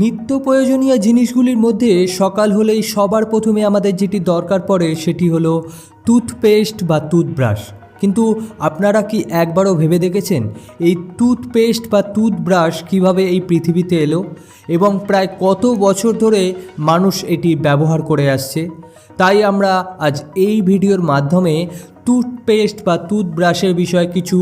নিত্য প্রয়োজনীয় জিনিসগুলির মধ্যে সকাল হলেই সবার প্রথমে আমাদের যেটি দরকার পড়ে সেটি হলো টুথপেস্ট বা টুথব্রাশ। কিন্তু আপনারা কি একবারও ভেবে দেখেছেন এই টুথপেস্ট বা টুথব্রাশ কীভাবে এই পৃথিবীতে এলো? এবং প্রায় কত বছর ধরে মানুষ এটি ব্যবহার করে আসছে? তাই আমরা আজ এই ভিডিওর মাধ্যমে টুথপেস্ট বা টুথব্রাশের বিষয়ে কিছু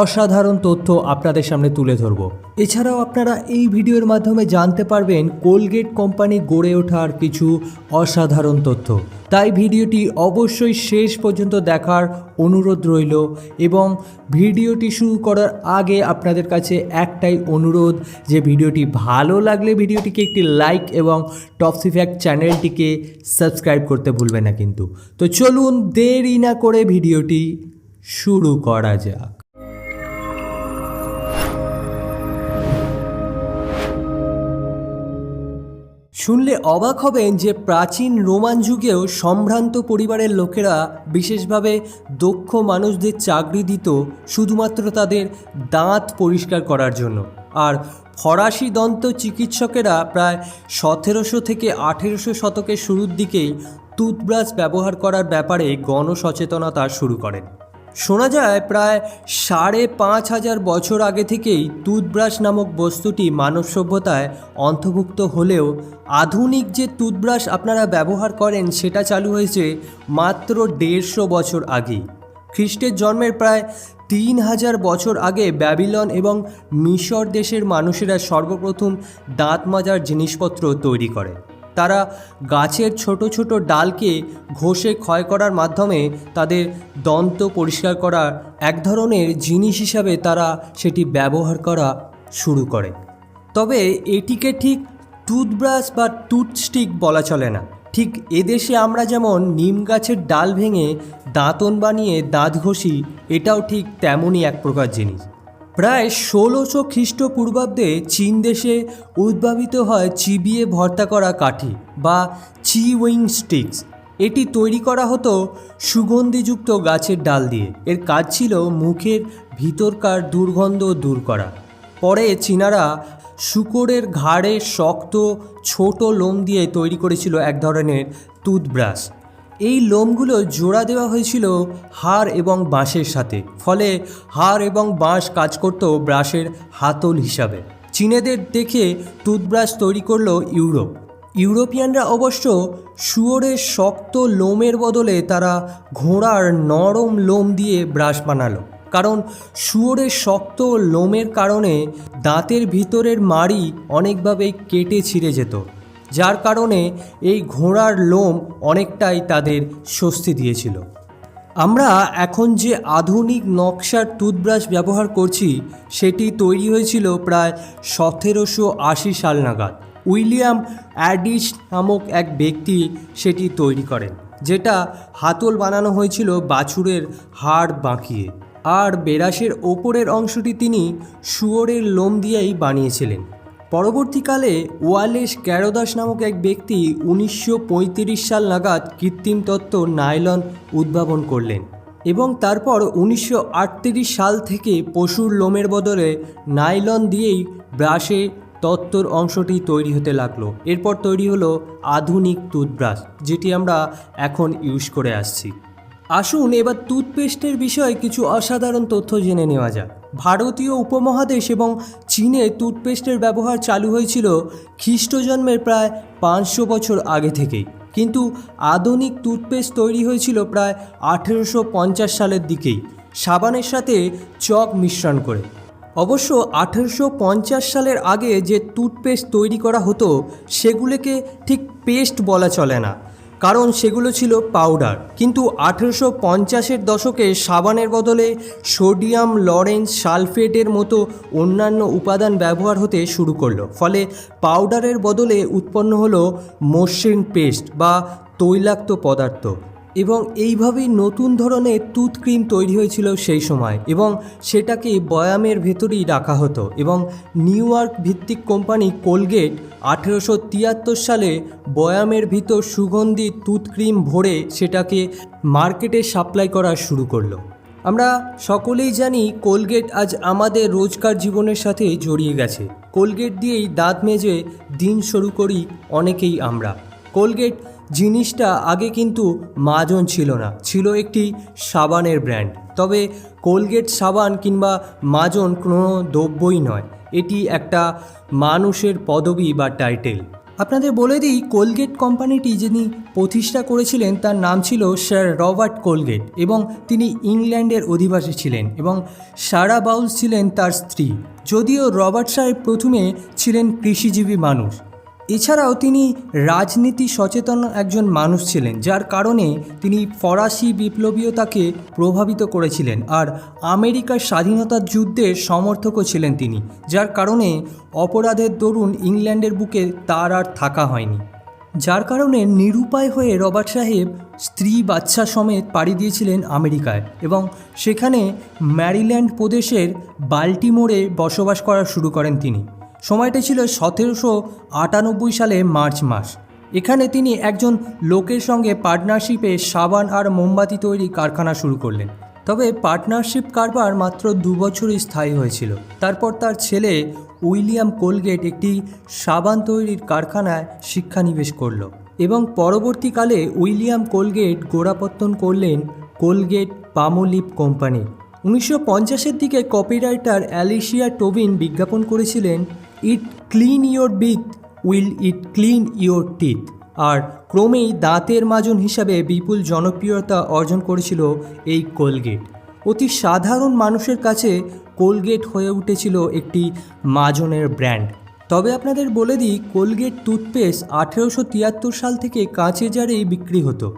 অসাধারণ তথ্য আপনাদের সামনে তুলে ধরব। এছাড়াও আপনারা এই ভিডিওর মাধ্যমে জানতে পারবেন কোলগেট কোম্পানি গড়ে ওঠার কিছু অসাধারণ তথ্য। তাই ভিডিওটি অবশ্যই শেষ পর্যন্ত দেখার অনুরোধ রইল এবং ভিডিওটি শুরু করার আগে আপনাদের কাছে একটাই অনুরোধ যে ভিডিওটি ভালো লাগলে ভিডিওটিকে একটি লাইক এবং টপসি চ্যানেলটিকে সাবস্ক্রাইব করতে ভুলবেন না কিন্তু। তো চলুন দেরি না করে ভিডিওটি শুরু করা যাক। শুনলে অবাক হবেন যে প্রাচীন রোমান যুগেও সম্ভ্রান্ত পরিবারের লোকেরা বিশেষভাবে দক্ষ মানুষদের চাকরি দিত শুধুমাত্র তাদের দাঁত পরিষ্কার করার জন্য। আর ফরাসি দন্ত চিকিৎসকেরা প্রায় সতেরোশো থেকে আঠেরোশো শতকের শুরুর দিকেই টুথব্রাশ ব্যবহার করার ব্যাপারে গণসচেতনতা শুরু করেন। শোনা যায় প্রায় সাড়ে পাঁচ হাজার বছর আগে থেকেই টুথব্রাশ নামক বস্তুটি মানব সভ্যতায় অন্তর্ভুক্ত হলেও আধুনিক যে টুথব্রাশ আপনারা ব্যবহার করেন সেটা চালু হয়েছে মাত্র দেড়শো বছর আগেই খ্রিস্টের জন্মের প্রায় তিন হাজার বছর আগে ব্যাবিলন এবং মিশর দেশের মানুষেরা সর্বপ্রথম দাঁত মাজার জিনিসপত্র তৈরি করে। তারা গাছের ছোট ছোট ডালকে ঘষে ক্ষয় করার মাধ্যমে তাদের দন্ত পরিষ্কার করার এক ধরনের জিনিস হিসাবে তারা সেটি ব্যবহার করা শুরু করে। তবে এটিকে ঠিক টুথব্রাশ বা টুথস্টিক বলা চলে না। ঠিক এদেশে আমরা যেমন নিম গাছের ডাল ভেঙে দাঁতন বানিয়ে দাঁত ঘষি, এটাও ঠিক তেমনই এক প্রকার জিনিস। প্রায় ষোলোশো খ্রিস্টপূর্বাব্দে চীন দেশে উদ্ভাবিত হয় চিবিয়ে ভর্তা করা কাঠি বা চি উইং স্টিক্স। এটি তৈরি করা হতো সুগন্ধিযুক্ত গাছের ডাল দিয়ে। এর কাজ ছিল মুখের ভিতরকার দুর্গন্ধ দূর করা। পরে চীনারা শুকরের ঘাড়ে শক্ত, ছোট লোম দিয়ে তৈরি করেছিল এক ধরনের টুথব্রাশ। এই লোমগুলো জোড়া দেওয়া হয়েছিল হাড় এবং বাঁশের সাথে, ফলে হাড় এবং বাঁশ কাজ করত ব্রাশের হাতল হিসাবে। চীনেদের দেখে টুথব্রাশ তৈরি করল ইউরোপ। ইউরোপিয়ানরা অবশ্য শুয়োরের শক্ত লোমের বদলে তারা ঘোড়ার নরম লোম দিয়ে ব্রাশ বানালো, কারণ শুয়োরের শক্ত লোমের কারণে দাঁতের ভিতরের মাড়ি অনেকভাবেই কেটে ছিঁড়ে যেত। যার কারণে এই ঘোড়ার লোম অনেকটাই তাদের স্বস্তি দিয়েছিল। আমরা এখন যে আধুনিক নকশার টুথব্রাশ ব্যবহার করছি, সেটি তৈরি হয়েছিল প্রায় সতেরোশো আশি সাল নাগাদ। উইলিয়াম অ্যাডিস নামক এক ব্যক্তি সেটি তৈরি করেন, যেটা হাতল বানানো হয়েছিল বাছুরের হাড় বাঁকিয়ে। আর বেরাসের ওপরের অংশটি তিনি শুয়োরের লোম দিয়েই বানিয়েছিলেন। পরবর্তীকালে ওয়ালেস ক্যারোদাস নামক এক ব্যক্তি উনিশশো পঁয়ত্রিশ সাল নাগাদ কৃত্রিম তত্ত্ব নাইলন উদ্ভাবন করলেন এবং তারপর উনিশশো আটত্রিশ সাল থেকে পশুর লোমের বদলে নাইলন দিয়েই ব্রাশে তত্ত্বর অংশটি তৈরি হতে লাগল। এরপর তৈরি হলো আধুনিক টুথব্রাশ, যেটি আমরা এখন ইউজ করে আসছি। আসুন এবার টুথপেস্টের বিষয়ে কিছু অসাধারণ তথ্য জেনে নেওয়া যাক। ভারতীয় উপমহাদেশ এবং চীনে টুথপেস্টের ব্যবহার চালু হয়েছিল খ্রিস্টজন্মের প্রায় পাঁচশো বছর আগে থেকেই। কিন্তু আধুনিক টুথপেস্ট তৈরি হয়েছিল প্রায় আঠেরোশো পঞ্চাশ সালের দিকেই, সাবানের সাথে চক মিশ্রণ করে। অবশ্য আঠেরোশো পঞ্চাশ সালের আগে যে টুথপেস্ট তৈরি করা হতো, সেগুলোকে ঠিক পেস্ট বলা চলে না। কারণ সেগুলো ছিল পাউডার। কিন্তু আঠেরোশো পঞ্চাশের দশকে সাবানের বদলে সোডিয়াম লরেন্স সালফেটের মতো অন্যান্য উপাদান ব্যবহার হতে শুরু করল। ফলে পাউডারের বদলে উৎপন্ন হলো মসৃণ পেস্ট বা তৈলাক্ত পদার্থ। এবং এইভাবেই নতুন ধরনের টুথ ক্রিম তৈরি হয়েছিল সেই সময় এবং সেটাকে বয়ামের ভেতরেই রাখা হতো এবং নিউ ইয়র্ক ভিত্তিক কোম্পানি কোলগেট আঠেরোশো তিয়াত্তর সালে বয়ামের ভিতর সুগন্ধি টুথ ক্রিম ভরে সেটাকে মার্কেটে সাপ্লাই করা শুরু করল। আমরা সকলেই জানি কোলগেট আজ আমাদের রোজকার জীবনের সাথে জড়িয়ে গেছে। কোলগেট দিয়েই দাঁত মেজে দিন শুরু করি অনেকেই আমরা। কোলগেট জিনিসটা আগে কিন্তু মাজন ছিল না, ছিল একটি সাবানের ব্র্যান্ড। তবে কোলগেট সাবান কিংবা মাজন কোনো দ্রব্যই নয়, এটি একটা মানুষের পদবি বা টাইটেল। আপনাদের বলে দিই, কোলগেট কোম্পানিটি যিনি প্রতিষ্ঠা করেছিলেন তার নাম ছিল স্যার রবার্ট কোলগেট এবং তিনি ইংল্যান্ডের অধিবাসী ছিলেন এবং সারা বাউল ছিলেন তার স্ত্রী। যদিও রবার্ট সাহেব প্রথমে ছিলেন কৃষিজীবী মানুষ। এছাড়াও তিনি রাজনীতি সচেতন একজন মানুষ ছিলেন, যার কারণে তিনি ফরাসি বিপ্লবীয়তাকে প্রভাবিত করেছিলেন আর আমেরিকার স্বাধীনতার যুদ্ধের সমর্থকও ছিলেন তিনি, যার কারণে অপরাধের দরুন ইংল্যান্ডের বুকে তার আর থাকা হয়নি। যার কারণে নিরুপায় হয়ে রবার্ট সাহেব স্ত্রী বাচ্চা সমেত পাড়ি দিয়েছিলেন আমেরিকায় এবং সেখানে ম্যারিল্যান্ড প্রদেশের বাল্টিমোরে বসবাস করা শুরু করেন তিনি। সময়টা ছিল সতেরোশো আটানব্বই সালে মার্চ মাস। এখানে তিনি একজন লোকের সঙ্গে পার্টনারশিপে সাবান আর মোমবাতি তৈরি কারখানা শুরু করলেন। তবে পার্টনারশিপ কারবার মাত্র দু বছরই স্থায়ী হয়েছিল। তারপর তার ছেলে উইলিয়াম কোলগেট একটি সাবান তৈরির কারখানায় শিক্ষানিবেশ করল এবং পরবর্তীকালে উইলিয়াম কোলগেট গোড়াপত্তন করলেন কোলগেট পামোলিপ কোম্পানি। উনিশশো পঞ্চাশের দিকে কপিরাইটার অ্যালিশিয়া টোবিন বিজ্ঞাপন করেছিলেন it clean your breath, while it clean your teeth. আর ক্রমেই দাঁতের মাজন হিসাবে বিপুল জনপ্রিয়তা অর্জন করেছিল এই কোলগেট। অতি সাধারণ মানুষের কাছে কোলগেট হয়ে উঠেছিল একটি মাজনের ব্র্যান্ড। তবে আপনাদের বলে দিই, কোলগেট টুথপেস্ট আঠেরোশো তিয়াত্তর সাল থেকে কাঁচে জারেই বিক্রি হতো।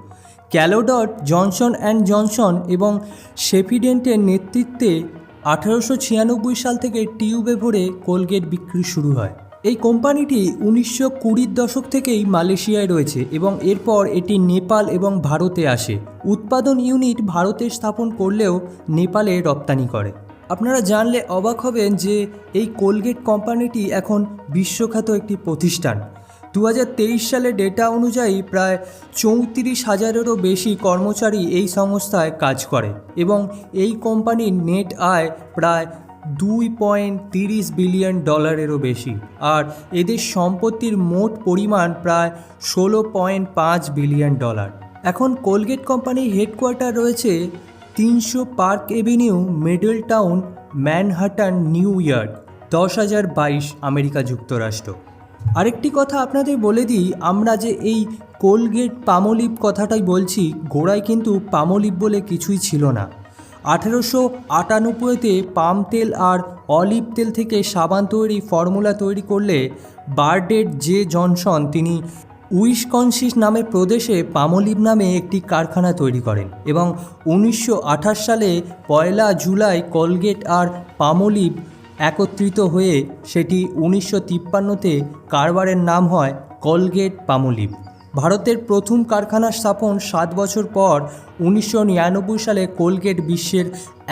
ক্যালোডট, জনসন অ্যান্ড জনসন এবং শেফিডেন্টের নেতৃত্বে আঠারোশো ছিয়ানব্বই সাল থেকে টিউবে ভরে কোলগেট বিক্রি শুরু হয়। এই কোম্পানিটি উনিশশো কুড়ির দশক থেকেই মালয়েশিয়ায় রয়েছে এবং এরপর এটি নেপাল এবং ভারতে আসে। উৎপাদন ইউনিট ভারতে স্থাপন করলেও নেপালে রপ্তানি করে। আপনারা জানলে অবাক হবেন যে এই কোলগেট কোম্পানিটি এখন বিশ্বখ্যাত একটি প্রতিষ্ঠান। দু সালে ডেটা অনুযায়ী প্রায় চৌত্রিশ হাজারেরও বেশি কর্মচারী এই সংস্থায় কাজ করে এবং এই কোম্পানির নেট আয় প্রায় দুই পয়েন্ট তিরিশ বিলিয়ন ডলারেরও বেশি। আর এদের সম্পত্তির মোট পরিমাণ প্রায় ষোলো পয়েন্ট পাঁচ বিলিয়ন ডলার। এখন কোলগেট কোম্পানির হেডকোয়ার্টার রয়েছে তিনশো Park Avenue Midtown Manhattan New York, দশ হাজার বাইশ আমেরিকা যুক্তরাষ্ট্র। আরেকটি কথা আপনাদের বলে দিই, আমরা যে এই কোলগেট পামোলিপ কথাটাই বলছি গোড়ায় কিন্তু পামোলিপ বলে কিছুই ছিল না। আঠেরোশো আটানব্বইতে পাম তেল আর অলিভ তেল থেকে সাবান তৈরি ফর্মুলা তৈরি করলে বার্ডেড জে জনসন, তিনি উইসকনসিস নামের প্রদেশে পামোলিভ নামে একটি কারখানা তৈরি করেন এবং উনিশশো আঠাশ সালে পয়লা জুলাই কলগেট আর পামোলিভ একত্রিত হয়ে সেটি উনিশশো তিপ্পান্নতে কারবারের নাম হয় কলগেট পামোলিভ। ভারতের প্রথম কারখানা স্থাপন সাত বছর পর উনিশশো নিরানব্বই সালে কোলগেট বিশ্বের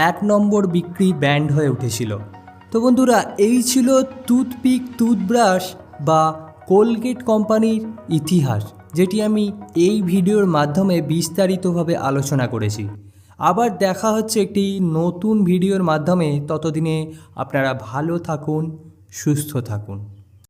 এক নম্বর বিক্রি ব্যান্ড হয়ে উঠেছিল। তো বন্ধুরা, এই ছিল টুথপিক, টুথব্রাশ বা কোলগেট কোম্পানির ইতিহাস, যেটি আমি এই ভিডিওর মাধ্যমে বিস্তারিতভাবে আলোচনা করেছি। আবার দেখা হচ্ছে একটি নতুন ভিডিওর মাধ্যমে। ততদিনে আপনারা ভালো থাকুন সুস্থ থাকুন।